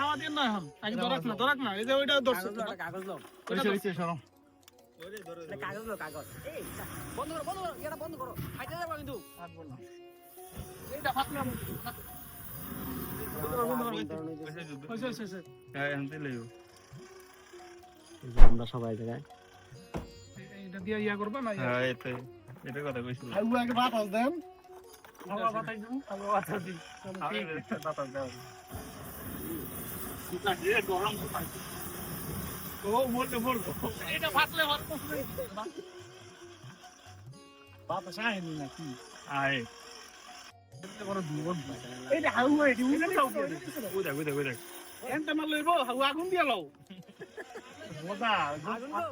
হাওয়া দিয়ে না এখন। আগে দরাক না দরাক না এই যে ওইটা দর্শক কাগজ লো হইছে হইছে সরম। এটা কাগজ লো কাগজ। এই বন্ধ করো বন্ধ করো এটা বন্ধ করো। ফাইটে যাব কিন্তু। এইটা ফাটলে হইছে হইছে হইছে আমরা সবাই জায়গায় এইটা দিয়ে ইয়া করবা না হ্যাঁ এতে এটা কথা কইছিল। আইবু আগে বাতাস দেন। হাওয়া বাতাস দিন হাওয়া বাতাস দিন ও মোটে মোটে এটা ফাটলে বাতাস আইনি নাকি আয় বড় দুর্বল এইটা হাওয়া এটি উড়ে যাও ওই দেখ ওই দেখ ওই দেখ এনটা মাল লইব হাওয়া আগুন দিয়া লও মজা আগুন লো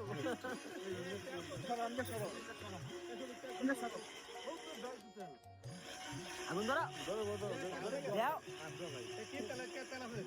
আগুন ধরো দাও না ধরো। তো না না না দিয়ে তে তো গেরা দিন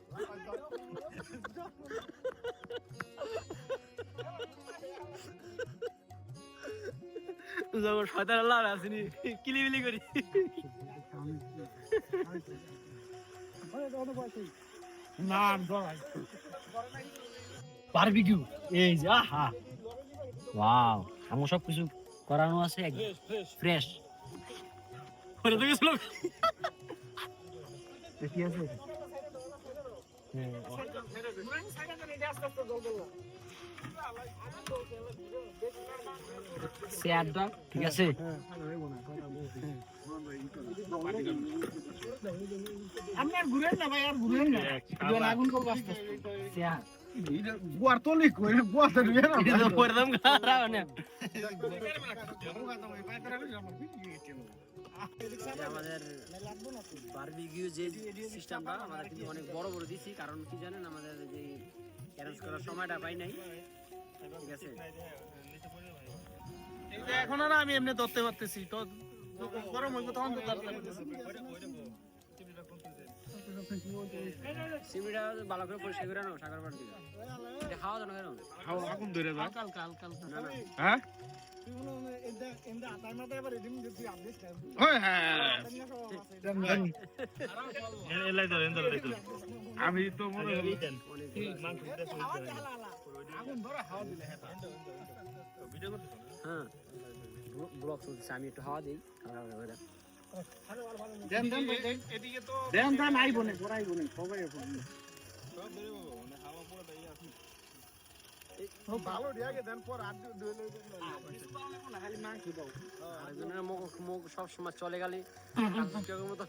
যখন শয়তান আল্লাহ আসেনি কিলিবিলি করি না বারবিকিউ এই যে আহা। ওয়াও আমার সব কিছু করানো আছে ফ্রেশ করে তো গেছিল কি আছে ঠিক আছে? আপনি আর ঘুরেন না ভাই আর ঘুরেন না। আগুন করব আস্তে আস্তে তো পরে দাম আমাদের বারবিকিউ যে সিস্টেমটা কিন্তু অনেক বড় বড় দিছি কারণ কি জানেন আমাদের যে অ্যারেঞ্জ করার সময়টা পাই নাই। ঠিক আছে? এখন আর আমি এমনি ধরতে পারতেছি তো গরম হইব তখন তো ধরতে পারতেছি সিমিটা ভালো করে পরিষ্কার করে নাও সাগর পাড় দিকে। এটা খাওয়া দাও কেন? হাওয়া আগুন ধরে যা কাল কাল কাল না না। হ্যাঁ? হ্যাঁ? আমি তো মনে করি হ্যাঁ। ব্লক চলছে আমি একটু হাওয়া দিই। দেন দেন এদিকে তো দেন দেন আইব না পড়াইব না সবাই এখন ভালো দিয়াকে দেন পর আর দুলে। খালি মাংস দাও আরেকজনের মুখ মুখ সবসময় চলে গেলে। মতো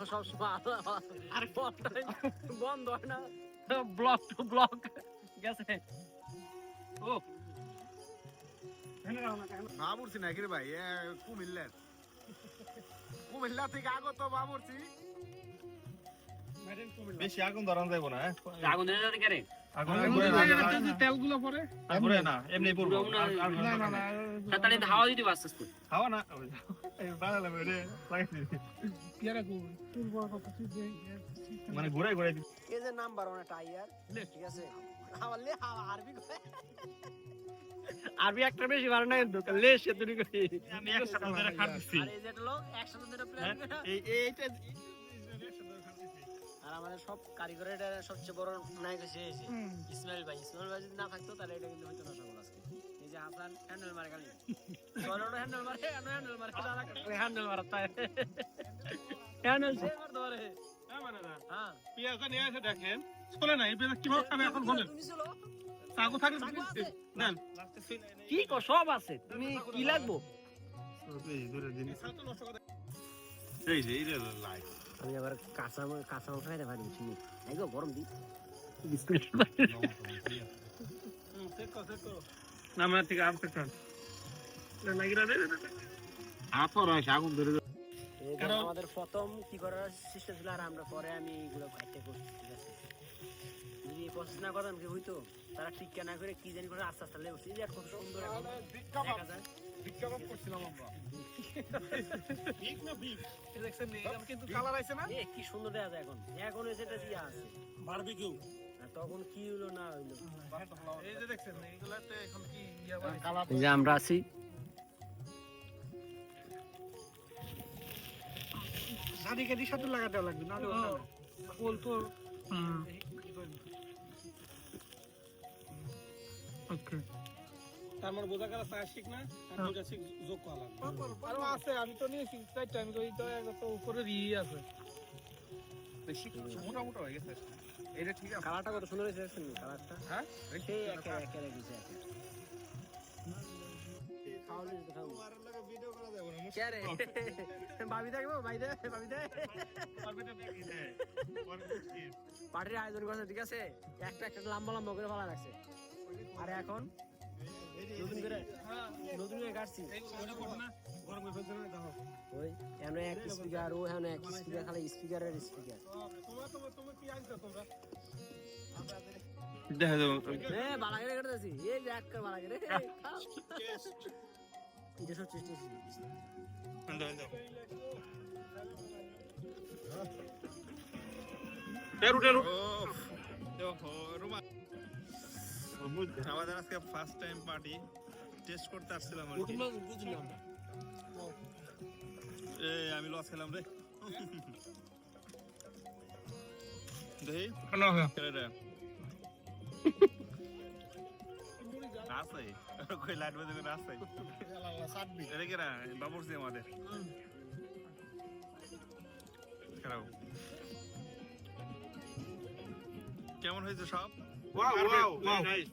আর ফোনটাই বন্ধ হয় না। ব্লক টু ব্লক গেছে। ও। বাবুরছি নাকি রে ভাই? কুমিল্লার। কুমিল্লা থেকে আগত বাবুরছি বেশি আগুন ধরান যাইব না হ্যাঁ? আগুন ধরে যাবে কেন আগুন তেলগুলো পরে না এমনি পড়ব। না না না হাওয়া দিতে আস্তে আস্তে খাওয়া না মানে ঘুরাই ঘুরাই এই যে নাম্বার ওয়ান টাইয়ার ঠিক আছে? হাওয়া আরবি আরবি একটা বেশি নাই দোকান লে সে কই আমি একসাথে ধরে খাচ্ছি আর এই যে লোক একসাথে ধরে প্ল্যান এই এইটা আর আমাদের সব কারিগরের সবচেয়ে বড় নায়ক হচ্ছে ইসমাইল ভাই। ইসমাইল ভাই যদি না থাকতো তাহলে এটা কিন্তু হইতো না সকল আজকে। যে হাসান হ্যান্ডেল মারে খালি। সরোটা হ্যান্ডেল মারে আমি হ্যান্ডেল মারে হ্যান্ডেল মারতা হ্যান্ডেল সে মারতে পারে। হ্যাঁ। পিয়াজটা নিয়ে এসে দেখেন। চলে না এই পেঁয়াজ কীভাবে খাবে এখন বলেন। চাকু থাকলে? নেন। কি কো সব আছে। তুমি কি লাগবো? এই যে এই যে লাইট আমি আবার কাঁচা কাঁচা মাংস খাইতে পারি শুনি এই গো গরম দি। হুম, চেক করো চেক করো। না আগুন ধরে আমাদের প্রথম কি করার সিস্টেম ছিল আর আমরা পরে আমি এগুলো খাইতে করছি ঠিক আছে? যদি প্রসেস না করতাম কি হইতো? তারা ঠিক না করে কি জানি করে আস্তে আস্তে লেগে উঠছে। যে কত সুন্দর দেখা যায়। এই দেখছেন নি এরকম কিন্তু কালার আইছে না? কি সুন্দর দেখা যায় এখন। এখন এই যেটা দিয়া আছে। বারবিকিউ আর তখন কি হইল না হইল? এই যে দেখছেন এগুলাতে এখন কি ইয়া বানাইছে? কালার এই যে আমরা আছি। দাদিকে দি সাথে লাগাতে লাগবে না ফুল তো ওকে। তার মানে বোঝা গেল ঠিক না আর দুইটা ঠিক যোগ করা লাগবে। আরও আছে আমি তো নিয়েছি চারটা আমি তো একটা উপরে দিয়ে আছে। বেশি মোটা মোটা হয়ে গেছে। এটা ঠিক আছে। কালারটা কত সুন্দর হয়েছে দেখছেন কালারটা? হ্যাঁ? সেই একে একে রেখেছে একে। পার্টির আয়োজন করছে ঠিক আছে? একটা একটা লম্বা লম্বা করে ভালো লাগছে। আর এখন নতুন করে নতুন করে কাটছি। ওই এখানে এক স্পিকার ও এখানে এক স্পিকার খালি স্পিকারের স্পিকার তোমরা তোমরা তোমরা কি আনছো তোমরা দেখা যাবে। এ বালা এই যে এক করে এটা সব চেষ্টা টেরু টেরু। আমাদের আজকে ফার্স্ট টাইম পার্টি টেস্ট করতে আসছিলাম আর কি। বুঝলাম। এই আমি লস খেলাম রে। দেখি আছে। কই লাইট বাজে করে? আছে এটা আমাদের। খারাপ কেমন হয়েছে সব? Wow wow nice